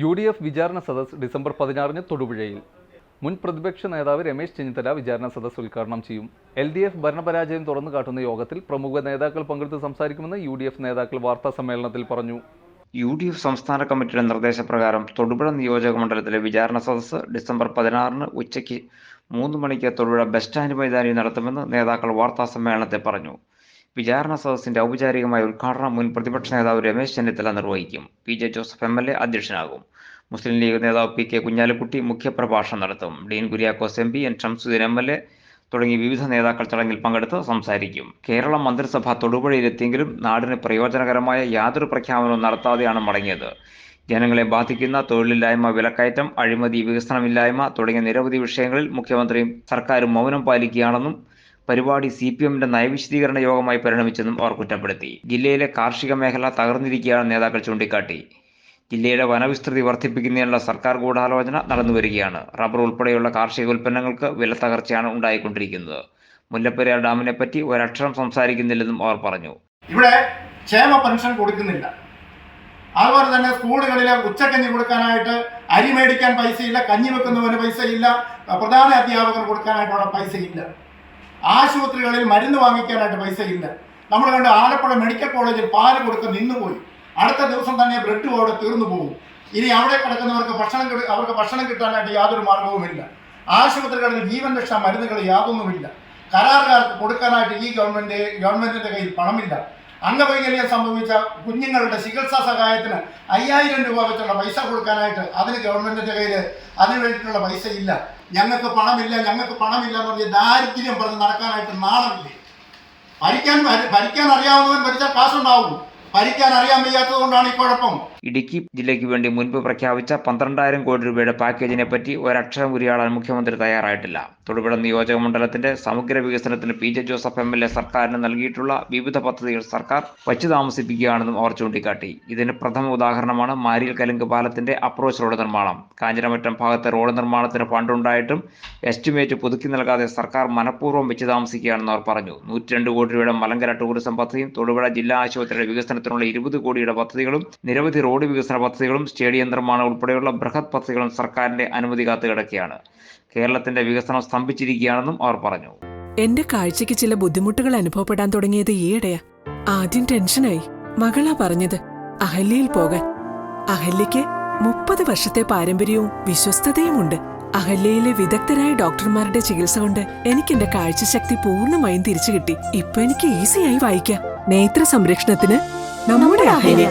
U D F വിചാരണ സദസ് December പതിനാറിന് തൊടുപുഴയിൽ. മുൻ പ്രതിപക്ഷ നേതാവ് രമേശ് ചെന്നിത്തല വിചാരണ സദസ് ഉദ്ഘാടനം ചെയ്യും. എൽ ഡി എഫ് ഭരണപരാജയം തുറന്നു കാട്ടുന്ന യോഗത്തിൽ പ്രമുഖ നേതാക്കൾ പങ്കെടുത്ത് സംസാരിക്കുമെന്ന് യു ഡി എഫ് നേതാക്കൾ വാർത്താ സമ്മേളനത്തിൽ പറഞ്ഞു. യു ഡി എഫ് സംസ്ഥാന കമ്മിറ്റിയുടെ നിർദ്ദേശപ്രകാരം തൊടുപുഴ നിയോജക മണ്ഡലത്തിലെ വിചാരണ സദസ്സ് ഡിസംബർ പതിനാറിന് ഉച്ചയ്ക്ക് മൂന്ന് മണിക്ക് തൊടുപുഴ ബസ് സ്റ്റാൻഡ് മൈതാനിയിൽ നടത്തുമെന്ന് നേതാക്കൾ വാർത്താ സമ്മേളനത്തിൽ പറഞ്ഞു. വിചാരണ സദസ്സിന്റെ ഔപചാരികമായ ഉദ്ഘാടനം മുൻ പ്രതിപക്ഷ നേതാവ് രമേശ് ചെന്നിത്തല നിർവഹിക്കും. P J Joseph M L A അധ്യക്ഷനാകും. Muslim league നേതാവ് പി കെ കുഞ്ഞാലിക്കുട്ടി മുഖ്യപ്രഭാഷണം നടത്തും. Dean Kuriakose M P N Shamsudheen M L A തുടങ്ങി വിവിധ നേതാക്കൾ ചടങ്ങിൽ പങ്കെടുത്ത് സംസാരിക്കും. കേരള മന്ത്രിസഭ തൊടുപുഴയിലെത്തിയെങ്കിലും നാടിന് പ്രയോജനകരമായ യാതൊരു പ്രഖ്യാപനവും നടത്താതെയാണ് മടങ്ങിയത്. ജനങ്ങളെ ബാധിക്കുന്ന തൊഴിലില്ലായ്മ വിലക്കയറ്റം അഴിമതി വികസനമില്ലായ്മ തുടങ്ങിയ നിരവധി വിഷയങ്ങളിൽ മുഖ്യമന്ത്രിയും സർക്കാരും മൗനം പാലിക്കുകയാണെന്നും പരിപാടി സി പി എമ്മിന്റെ നയവിശദീകരണ യോഗമായി പരിണമിച്ചെന്നും അവർ കുറ്റപ്പെടുത്തി. ജില്ലയിലെ കാർഷിക മേഖല തകർന്നിരിക്കുകയാണ് നേതാക്കൾ ചൂണ്ടിക്കാട്ടി. ജില്ലയുടെ വനവിസ്തൃതി വർദ്ധിപ്പിക്കുന്നതിനുള്ള സർക്കാർ ഗൂഢാലോചന നടന്നുവരികയാണ്. റബ്ബർ ഉൾപ്പെടെയുള്ള കാർഷിക ഉൽപ്പന്നങ്ങൾക്ക് വില തകർച്ചയാണ് ഉണ്ടായിക്കൊണ്ടിരിക്കുന്നത്. മുല്ലപ്പെരിയാർ ഡാമിനെ പറ്റി ഒരക്ഷരം സംസാരിക്കുന്നില്ലെന്നും അവർ പറഞ്ഞു. ഇവിടെ ക്ഷേമ പെൻഷൻ കൊടുക്കുന്നില്ല. അതുപോലെ തന്നെ സ്കൂളുകളിലെ ഉച്ചക്കഞ്ഞി കൊടുക്കാനായിട്ട് അരി മേടിക്കാൻ പൈസയില്ല കഞ്ഞി വെക്കുന്നവന് പൈസയില്ല പ്രധാന അധ്യാപകന് കൊടുക്കാനായിട്ടുള്ള പൈസയില്ല. ആശുപത്രികളിൽ മരുന്ന് വാങ്ങിക്കാനായിട്ട് പൈസ ഇല്ല. നമ്മൾ കണ്ട് ആലപ്പുഴ മെഡിക്കൽ കോളേജിൽ പാൽ കൊടുക്ക നിന്നുപോയി. അടുത്ത ദിവസം തന്നെ ബ്രെഡ് അവിടെ തീർന്നു പോകും. ഇനി അവിടെ കിടക്കുന്നവർക്ക് ഭക്ഷണം അവർക്ക് ഭക്ഷണം കിട്ടാനായിട്ട് യാതൊരു മാർഗവുമില്ല ആശുപത്രികളിൽ ജീവൻ രക്ഷാ മരുന്നുകൾ യാതൊന്നുമില്ല. കരാറുകാർക്ക് കൊടുക്കാനായിട്ട് ഈ ഗവൺമെന്റ് ഗവൺമെന്റിന്റെ കയ്യിൽ പണമില്ല. അംഗവൈകല്യം സംഭവിച്ച കുഞ്ഞുങ്ങളുടെ ചികിത്സാ സഹായത്തിന് അയ്യായിരം രൂപ വെച്ചുള്ള പൈസ കൊടുക്കാനായിട്ട് അതിന് ഗവൺമെന്റിന്റെ കയ്യിൽ അതിന് വേണ്ടിയിട്ടുള്ള പൈസ ഇല്ല. ഞങ്ങൾക്ക് പണമില്ല ഞങ്ങൾക്ക് പണമില്ല എന്ന് പറഞ്ഞ് ദാരിദ്ര്യം പറഞ്ഞ് നടക്കാനായിട്ട് നാണമില്ലേ? ഭരിക്കാൻ ഭരിക്കാൻ അറിയാവുന്നവൻ ഭരിച്ചാൽ കാശുണ്ടാവും. ഭരിക്കാൻ അറിയാൻ വയ്യാത്തത് കൊണ്ടാണ് ഈ കുഴപ്പം. ഇടുക്കി ജില്ലയ്ക്ക് വേണ്ടി മുൻപ് പ്രഖ്യാപിച്ച പന്ത്രണ്ടായിരം കോടി രൂപയുടെ പാക്കേജിനെ പറ്റി ഒരക്ഷരം ഉരിയാടാൻ മുഖ്യമന്ത്രി തയ്യാറായിട്ടില്ല. തൊടുപുഴ നിയോജക മണ്ഡലത്തിന്റെ സമഗ്ര വികസനത്തിന് P J Joseph M L A സർക്കാരിന് നൽകിയിട്ടുള്ള വിവിധ പദ്ധതികൾ സർക്കാർ വച്ചു താമസിപ്പിക്കുകയാണെന്നും അവർ ചൂണ്ടിക്കാട്ടി. ഇതിന് പ്രഥമ ഉദാഹരണമാണ് മാരിയൽ കലുങ്ക് പാലത്തിന്റെ അപ്രോച്ച് റോഡ് നിർമ്മാണം. കാഞ്ഞിരമറ്റം ഭാഗത്തെ റോഡ് നിർമ്മാണത്തിന് ഫണ്ടുണ്ടായിട്ടും എസ്റ്റിമേറ്റ് പുതുക്കി നൽകാതെ സർക്കാർ മനഃപൂർവം വെച്ച് താമസിക്കുകയാണെന്ന് അവർ പറഞ്ഞു. നൂറ്റി രണ്ട് കോടി രൂപയുടെ മലങ്കര ടൂറിസം പദ്ധതിയും തൊടുപുഴ ജില്ലാ ആശുപത്രിയുടെ വികസനത്തിനുള്ള ഇരുപത് കോടിയുടെ പദ്ധതികളും നിരവധി റോഡ് വികസന പദ്ധതികളും സ്റ്റേഡിയം നിർമ്മാണം ഉൾപ്പെടെയുള്ള ബൃഹത് പദ്ധതികളും സർക്കാരിന്റെ അനുമതി കാത്തു കിടക്കുകയാണ്. കേരളത്തിന്റെ വികസനം സ്തംഭിച്ചിരിക്കുകയാണെന്നും അവർ പറഞ്ഞു. എന്റെ കാഴ്ചയ്ക്ക് ചില ബുദ്ധിമുട്ടുകൾ അനുഭവപ്പെടാൻ തുടങ്ങിയത് ഈയിടെയാ. ആദ്യം ടെൻഷനായി. മകളാ പറഞ്ഞത് അഹല്യയിൽ പോകാൻ. അഹല്യയ്ക്ക് മുപ്പത് വർഷത്തെ പാരമ്പര്യവും വിശ്വസ്തതയുമുണ്ട്. അഹല്യയിലെ വിദഗ്ധരായ ഡോക്ടർമാരുടെ ചികിത്സ കൊണ്ട് എനിക്ക് എന്റെ കാഴ്ചശക്തി പൂർണമായും തിരിച്ചു കിട്ടി ഇപ്പൊ എനിക്ക് ഈസിയായി വായിക്കാം. നേത്ര സംരക്ഷണത്തിന് നമ്മുടെ Ahalya.